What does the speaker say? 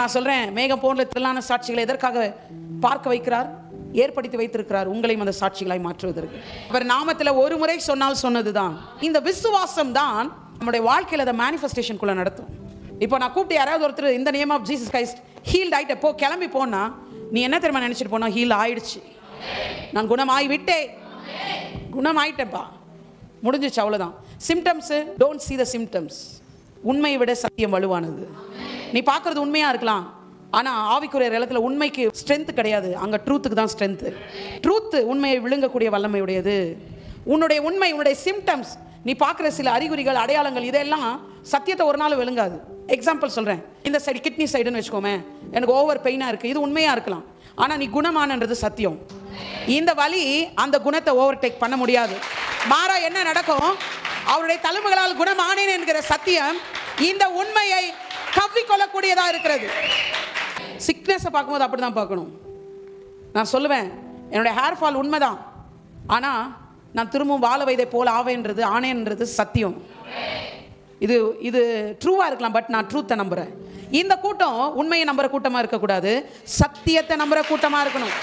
நான் சொல்றேன் மேகம் போன்ற திரளான சாட்சிகளை எதற்காக பார்க்க வைக்கிறார்? ஏற்படுத்தி வைத்திருக்கிறார் உங்களையும் அந்த சாட்சிகளாய் மாற்றுவதற்கு. அவர் நாமத்தில் ஒரு முறை சொன்னால் சொன்னதுதான். இந்த விசுவாசம் தான் நம்முடைய வாழ்க்கையில் அதை மேனிஃபெஸ்டேஷனுக்குள்ள நடத்தும். இப்போ நான் கூப்பிட்டு யாராவது ஒருத்தர் இந்த name of Jesus Christ healed ஆயிட்ட போ கிளம்பி போனா நீ என்ன தெரியுமா நினைச்சிட்டு போனா? ஹீல் ஆயிடுச்சு. நான் குணமாய் விட்டேன் குணமாயிட்டேன்ப்பா முடிஞ்சிச்சு அவ்வளோதான் symptoms don't see the symptoms உண்மையை விட சத்தியம் வலுவானது. நீ பார்க்குறது உண்மையாக இருக்கலாம். ஆனால் ஆவிக்குரிய இடத்துல உண்மைக்கு ஸ்ட்ரென்த் கிடையாது. அங்கே ட்ரூத்துக்கு தான் ஸ்ட்ரென்த்து ட்ரூத்து உண்மையை விழுங்கக்கூடிய வல்லமையுடையது உன்னுடைய உண்மை உன்னுடைய சிம்டம்ஸ் நீ பார்க்குற சில அறிகுறிகள் அடையாளங்கள் இதெல்லாம் சத்தியத்தை ஒரு நாள் விழுங்காது. எக்ஸாம்பிள் சொல்கிறேன் இந்த சைடு கிட்னி சைடுன்னு வச்சுக்கோமே எனக்கு ஓவர் பெயினாக இருக்குது இது உண்மையாக இருக்கலாம். ஆனால் நீ குணமானன்றது சத்தியம். இந்த வழி அந்த குணத்தை ஓவர் டேக் பண்ண முடியாது. மாறா என்ன நடக்கும்? அவருடைய தழும்புகளால் குணமானேன் என்கிற சத்தியம் இந்த உண்மையை கவ்விக்கொள்ளக்கூடியதா இருக்கிறது. சிக்னஸை பார்க்கும்போது அப்படி தான் பார்க்கணும். நான் சொல்லுவேன் என்னுடைய ஹேர் ஃபால் உண்மைதான். ஆனால் நான் திரும்பவும் வாழ வைதை போல் ஆவேன்றது ஆனேன்றது சத்தியம். இது இது ட்ரூவாக இருக்கலாம் பட் நான் ட்ரூத்தை நம்புகிறேன் இந்த கூட்டம் உண்மையை நம்புற கூட்டமாக இருக்கக்கூடாது. சத்தியத்தை நம்புகிற கூட்டமாக இருக்கணும்.